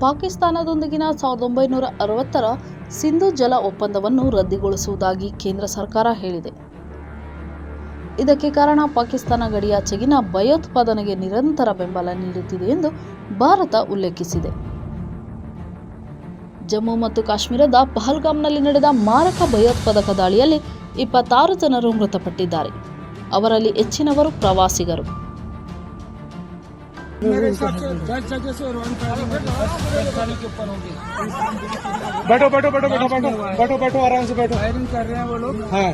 ಪಾಕಿಸ್ತಾನದೊಂದಿಗಿನ ಸಾವಿರದ ಒಂಬೈನೂರ ಅರವತ್ತರ ಸಿಂಧು ಜಲ ಒಪ್ಪಂದವನ್ನು ರದ್ದುಗೊಳಿಸುವುದಾಗಿ ಕೇಂದ್ರ ಸರ್ಕಾರ ಹೇಳಿದೆ. ಇದಕ್ಕೆ ಕಾರಣ ಪಾಕಿಸ್ತಾನ ಗಡಿಯಾಚೆಗಿನ ಭಯೋತ್ಪಾದನೆಗೆ ನಿರಂತರ ಬೆಂಬಲ ನೀಡುತ್ತಿದೆ ಎಂದು ಭಾರತ ಉಲ್ಲೇಖಿಸಿದೆ. ಜಮ್ಮು ಮತ್ತು ಕಾಶ್ಮೀರದ ಪಹಲ್ಗಾಮ್ನಲ್ಲಿ ನಡೆದ ಮಾರಕ ಭಯೋತ್ಪಾದಕ ದಾಳಿಯಲ್ಲಿ ಇಪ್ಪತ್ತಾರು ಜನರು ಮೃತಪಟ್ಟಿದ್ದಾರೆ. ಅವರಲ್ಲಿ ಹೆಚ್ಚಿನವರು ಪ್ರವಾಸಿಗರು. बैठो बैठो बैठो बैठो बैठो बैठो बैठो आराम से बैठो फायरिंग कर रहे हैं वो लोग हाँ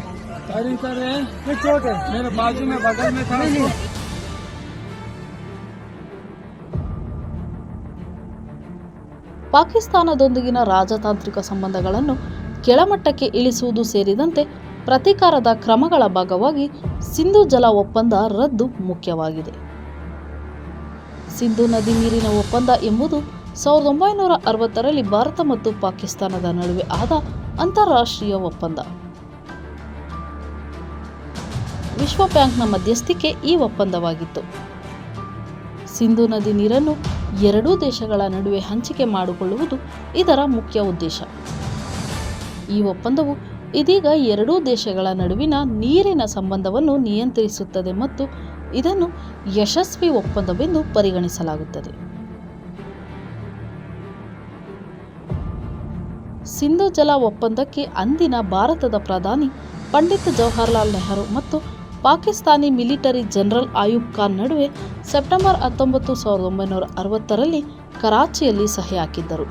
फायरिंग कर रहे हैं ये चोट है मेरे बाजू में बगल में था ಪಾಕಿಸ್ತಾನದೊಂದಿಗಿನ ರಾಜತಾಂತ್ರಿಕ ಸಂಬಂಧಗಳನ್ನು ಕೆಳಮಟ್ಟಕ್ಕೆ ಇಳಿಸುವುದು ಸೇರಿದಂತೆ ಪ್ರತೀಕಾರದ ಕ್ರಮಗಳ ಭಾಗವಾಗಿ ಸಿಂಧು ಜಲ ಒಪ್ಪಂದ ರದ್ದು ಮುಖ್ಯವಾಗಿದೆ ಸಿಂಧು ನದಿ ನೀರಿನ ಒಪ್ಪಂದ ಎಂಬುದು ಸಾವಿರದ ಒಂಬೈನೂರ ಅರವತ್ತರಲ್ಲಿ ಭಾರತ ಮತ್ತು ಪಾಕಿಸ್ತಾನದ ನಡುವೆ ಆದ ಅಂತಾರಾಷ್ಟ್ರೀಯ ಒಪ್ಪಂದ. ವಿಶ್ವ ಬ್ಯಾಂಕ್ನ ಮಧ್ಯಸ್ಥಿಕೆ ಈ ಒಪ್ಪಂದವಾಗಿತ್ತು. ಸಿಂಧು ನದಿ ನೀರನ್ನು ಎರಡೂ ದೇಶಗಳ ನಡುವೆ ಹಂಚಿಕೆ ಮಾಡಿಕೊಳ್ಳುವುದು ಇದರ ಮುಖ್ಯ ಉದ್ದೇಶ. ಈ ಒಪ್ಪಂದವು ಇದೀಗ ಎರಡೂ ದೇಶಗಳ ನಡುವಿನ ನೀರಿನ ಸಂಬಂಧವನ್ನು ನಿಯಂತ್ರಿಸುತ್ತದೆ ಮತ್ತು ಇದನ್ನು ಯಶಸ್ವಿ ಒಪ್ಪಂದವೆಂದು ಪರಿಗಣಿಸಲಾಗುತ್ತದೆ. ಸಿಂಧು ಜಲ ಒಪ್ಪಂದಕ್ಕೆ ಅಂದಿನ ಭಾರತದ ಪ್ರಧಾನಿ ಪಂಡಿತ್ ಜವಾಹರ್ಲಾಲ್ ನೆಹರು ಮತ್ತು ಪಾಕಿಸ್ತಾನಿ ಮಿಲಿಟರಿ ಜನರಲ್ ಆಯೂಬ್ ಖಾನ್ ನಡುವೆ ಸೆಪ್ಟೆಂಬರ್ ಹತ್ತೊಂಬತ್ತು ಸಾವಿರದ ಒಂಬೈನೂರ ಅರವತ್ತರಲ್ಲಿ ಕರಾಚಿಯಲ್ಲಿ ಸಹಿ ಹಾಕಿದ್ದರು.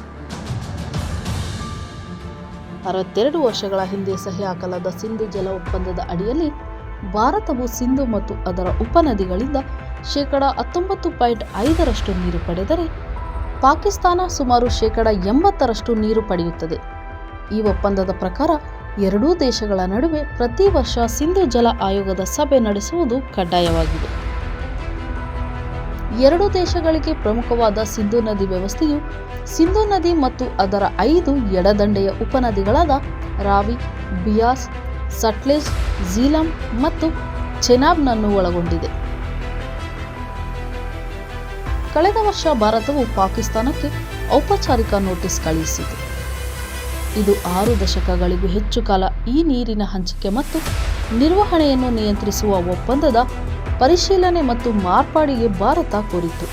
ಅರವತ್ತೆರಡು ವರ್ಷಗಳ ಹಿಂದೆ ಸಹಿ ಹಾಕಲಾದ ಸಿಂಧು ಜಲ ಒಪ್ಪಂದದ ಅಡಿಯಲ್ಲಿ ಭಾರತವು ಸಿಂಧು ಮತ್ತು ಅದರ ಉಪನದಿಗಳಿಂದ ಶೇಕಡ ಹತ್ತೊಂಬತ್ತು ಪಾಯಿಂಟ್ ಐದರಷ್ಟು ನೀರು ಪಡೆದರೆ ಪಾಕಿಸ್ತಾನ ಸುಮಾರು ಶೇಕಡ ಎಂಬತ್ತರಷ್ಟು ನೀರು ಪಡೆಯುತ್ತದೆ. ಈ ಒಪ್ಪಂದದ ಪ್ರಕಾರ ಎರಡೂ ದೇಶಗಳ ನಡುವೆ ಪ್ರತಿ ವರ್ಷ ಸಿಂಧು ಜಲ ಆಯೋಗದ ಸಭೆ ನಡೆಸುವುದು ಕಡ್ಡಾಯವಾಗಿದೆ. ಎರಡು ದೇಶಗಳಿಗೆ ಪ್ರಮುಖವಾದ ಸಿಂಧು ನದಿ ವ್ಯವಸ್ಥೆಯು ಸಿಂಧು ನದಿ ಮತ್ತು ಅದರ ಐದು ಎಡದಂಡೆಯ ಉಪನದಿಗಳಾದ ರಾವಿ, ಬಿಯಾಸ್ ಸಟ್ಲೇಜ್, ಝೀಲಂ ಮತ್ತು ಚೆನಾಬ್ನನ್ನು ಒಳಗೊಂಡಿದೆ. ಕಳೆದ ವರ್ಷ ಭಾರತವು ಪಾಕಿಸ್ತಾನಕ್ಕೆ ಔಪಚಾರಿಕ ನೋಟಿಸ್ ಕಳುಹಿಸಿತು. ಇದು ಆರು ದಶಕಗಳಿಗೂ ಹೆಚ್ಚು ಕಾಲ ಈ ನೀರಿನ ಹಂಚಿಕೆ ಮತ್ತು ನಿರ್ವಹಣೆಯನ್ನು ನಿಯಂತ್ರಿಸುವ ಒಪ್ಪಂದದ ಪರಿಶೀಲನೆ ಮತ್ತು ಮಾರ್ಪಾಡಿಗೆ ಭಾರತ ಕೋರಿತು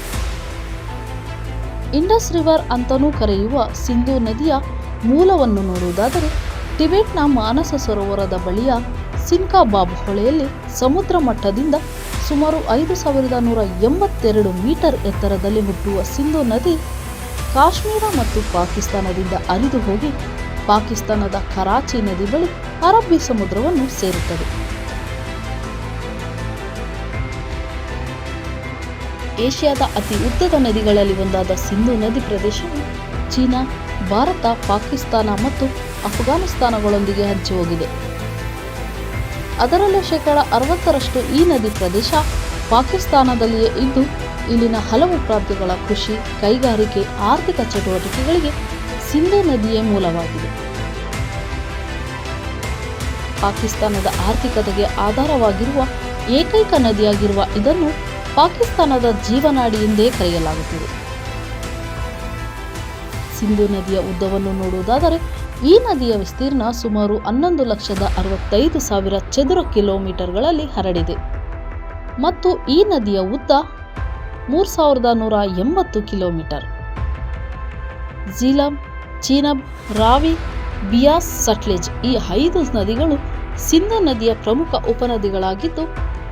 ಇಂಡಸ್ ರಿವರ್ ಅಂತಲೂ ಕರೆಯುವ ಸಿಂಧೂ ನದಿಯ ಮೂಲವನ್ನು ನೋಡುವುದಾದರೆ ಟಿಬೆಟ್ನ ಮಾನಸ ಸರೋವರದ ಬಳಿಯ ಸಿನ್ಕಾಬಾಬ್ ಹೊಳೆಯಲ್ಲಿ ಸಮುದ್ರ ಮಟ್ಟದಿಂದ ಸುಮಾರು ಐದು ಸಾವಿರದ ನೂರ ಎಂಬತ್ತೆರಡು ಮೀಟರ್ ಎತ್ತರದಲ್ಲಿ ಹುಟ್ಟುವ ಸಿಂಧೂ ನದಿ ಕಾಶ್ಮೀರ ಮತ್ತು ಪಾಕಿಸ್ತಾನದಿಂದ ಅರಿದು ಹೋಗಿ ಪಾಕಿಸ್ತಾನದ ಕರಾಚಿ ನದಿ ಬಳಿ ಅರಬ್ಬಿ ಸಮುದ್ರವನ್ನು ಸೇರುತ್ತದೆ. ಏಷ್ಯಾದ ಅತಿ ಉದ್ದದ ನದಿಗಳಲ್ಲಿ ಒಂದಾದ ಸಿಂಧು ನದಿ ಪ್ರದೇಶವು ಚೀನಾ, ಭಾರತ, ಪಾಕಿಸ್ತಾನ ಮತ್ತು ಅಫ್ಘಾನಿಸ್ತಾನಗಳೊಂದಿಗೆ ಹಂಚಿ ಹೋಗಿದೆ. ಅದರಲ್ಲೂ ಶೇಕಡ ಅರವತ್ತರಷ್ಟು ಈ ನದಿ ಪ್ರದೇಶ ಪಾಕಿಸ್ತಾನದಲ್ಲಿಯೇ ಇದ್ದು, ಇಲ್ಲಿನ ಹಲವು ಪ್ರಾಂತ್ಯಗಳ ಕೃಷಿ, ಕೈಗಾರಿಕೆ, ಆರ್ಥಿಕ ಚಟುವಟಿಕೆಗಳಿಗೆ ಸಿಂಧು ನದಿಯೇ ಮೂಲವಾಗಿದೆ. ಪಾಕಿಸ್ತಾನದ ಆರ್ಥಿಕತೆಗೆ ಆಧಾರವಾಗಿರುವ ಏಕೈಕ ನದಿಯಾಗಿರುವ ಇದನ್ನು ಪಾಕಿಸ್ತಾನದ ಜೀವನಾಡಿ ಎಂದೇ ಕರೆಯಲಾಗುತ್ತಿದೆ. ಸಿಂಧು ನದಿಯ ಉದ್ದವನ್ನು ನೋಡುವುದಾದರೆ ಈ ನದಿಯ ವಿಸ್ತೀರ್ಣ ಸುಮಾರು ಹನ್ನೊಂದು ಲಕ್ಷದ ಅರವತ್ತೈದು ಸಾವಿರ ಚದುರ ಕಿಲೋಮೀಟರ್ಗಳಲ್ಲಿ ಹರಡಿದೆ. ಮತ್ತು ಈ ನದಿಯ ಉದ್ದ ಮೂರು ಸಾವಿರದ ನೂರ ಎಂಬತ್ತು ಕಿಲೋಮೀಟರ್. ಝೀಲಂ ಚೀನಬ್ ರಾವಿ, ಬಿಯಾಸ್ ಸಟ್ಲೇಜ್ ಈ ಐದು ನದಿಗಳು ಸಿಂಧು ನದಿಯ ಪ್ರಮುಖ ಉಪನದಿಗಳಾಗಿದ್ದು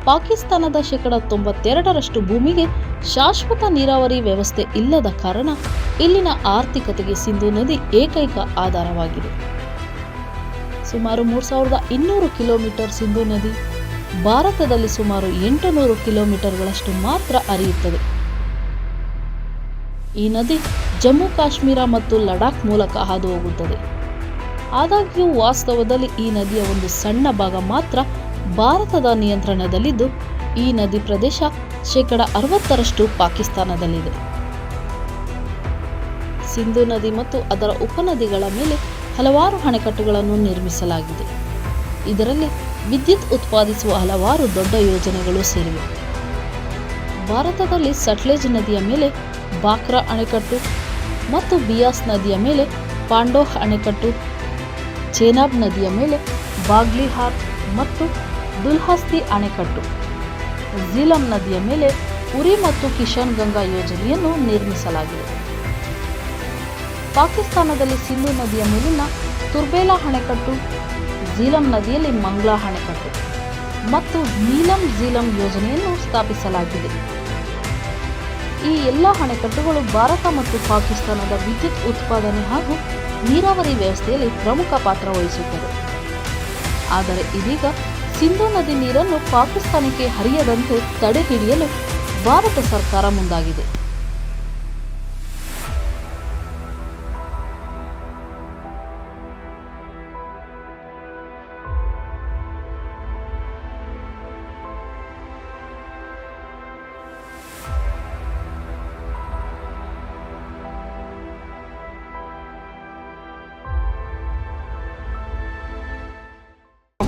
ಪಾಕಿಸ್ತಾನದ ಶೇಕಡ ತೊಂಬತ್ತೆರಡರಷ್ಟು ಭೂಮಿಗೆ ಶಾಶ್ವತ ನೀರಾವರಿ ವ್ಯವಸ್ಥೆ ಇಲ್ಲದ ಕಾರಣ ಇಲ್ಲಿನ ಆರ್ಥಿಕತೆಗೆ ಸಿಂಧು ನದಿ ಏಕೈಕ ಆಧಾರವಾಗಿದೆ. ಸುಮಾರು ಮೂರು ಸಾವಿರದ ಇನ್ನೂರು ಕಿಲೋಮೀಟರ್ ಸಿಂಧು ನದಿ ಭಾರತದಲ್ಲಿ ಸುಮಾರು ಎಂಟುನೂರು ಕಿಲೋಮೀಟರ್ಗಳಷ್ಟು ಮಾತ್ರ ಹರಿಯುತ್ತದೆ. ಈ ನದಿ ಜಮ್ಮು, ಕಾಶ್ಮೀರ ಮತ್ತು ಲಡಾಖ್ ಮೂಲಕ ಹಾದು ಹೋಗುತ್ತದೆ ಆದಾಗ್ಯೂ ವಾಸ್ತವದಲ್ಲಿ ಈ ನದಿಯ ಒಂದು ಸಣ್ಣ ಭಾಗ ಮಾತ್ರ ಭಾರತದ ನಿಯಂತ್ರಣದಲ್ಲಿದ್ದು, ಈ ನದಿ ಪ್ರದೇಶ ಶೇಕಡ ಅರವತ್ತರಷ್ಟು ಪಾಕಿಸ್ತಾನದಲ್ಲಿದೆ. ಸಿಂಧು ನದಿ ಮತ್ತು ಅದರ ಉಪನದಿಗಳ ಮೇಲೆ ಹಲವಾರು ಅಣೆಕಟ್ಟುಗಳನ್ನು ನಿರ್ಮಿಸಲಾಗಿದೆ. ಇದರಲ್ಲಿ ವಿದ್ಯುತ್ ಉತ್ಪಾದಿಸುವ ಹಲವಾರು ದೊಡ್ಡ ಯೋಜನೆಗಳು ಸೇರಿವೆ. ಭಾರತದಲ್ಲಿ ಸಟ್ಲೇಜ್ ನದಿಯ ಮೇಲೆ ಬಾಕ್ರಾ ಅಣೆಕಟ್ಟು ಮತ್ತು ಬಿಯಾಸ್ ನದಿಯ ಮೇಲೆ ಪಾಂಡೋಹ್ ಅಣೆಕಟ್ಟು, ಚೇನಾಬ್ ನದಿಯ ಮೇಲೆ ಬಾಗ್ಲಿಹಾರ್ ಮತ್ತು ದುಲ್ಹಸ್ತಿ ಅಣೆಕಟ್ಟು. ಝೀಲಂ ನದಿಯ ಮೇಲೆ ಉರಿ ಮತ್ತು ಕಿಶನ್ ಗಂಗಾ ಯೋಜನೆಯನ್ನು ನಿರ್ಮಿಸಲಾಗಿದೆ. ಪಾಕಿಸ್ತಾನದಲ್ಲಿ ಸಿಂಧು ನದಿಯ ಮೇಲಿನ ತುರ್ಬೇಲಾ ಅಣೆಕಟ್ಟು, ಝೀಲಂ ನದಿಯಲ್ಲಿ ಮಂಗ್ಲಾ ಅಣೆಕಟ್ಟು ಮತ್ತು ನೀಲಂ ಝೀಲಂ ಯೋಜನೆಯನ್ನು ಸ್ಥಾಪಿಸಲಾಗಿದೆ. ಈ ಎಲ್ಲ ಅಣೆಕಟ್ಟುಗಳು ಭಾರತ ಮತ್ತು ಪಾಕಿಸ್ತಾನದ ವಿದ್ಯುತ್ ಉತ್ಪಾದನೆ ಹಾಗೂ ನೀರಾವರಿ ವ್ಯವಸ್ಥೆಯಲ್ಲಿ ಪ್ರಮುಖ ಪಾತ್ರ ವಹಿಸುತ್ತದೆ ಆದರೆ ಇದೀಗ ಸಿಂಧು ನದಿ ನೀರನ್ನು ಪಾಕಿಸ್ತಾನಕ್ಕೆ ಹರಿಯದಂತೆ ತಡೆಹಿಡಿಯಲು ಭಾರತ ಸರ್ಕಾರ ಮುಂದಾಗಿದೆ.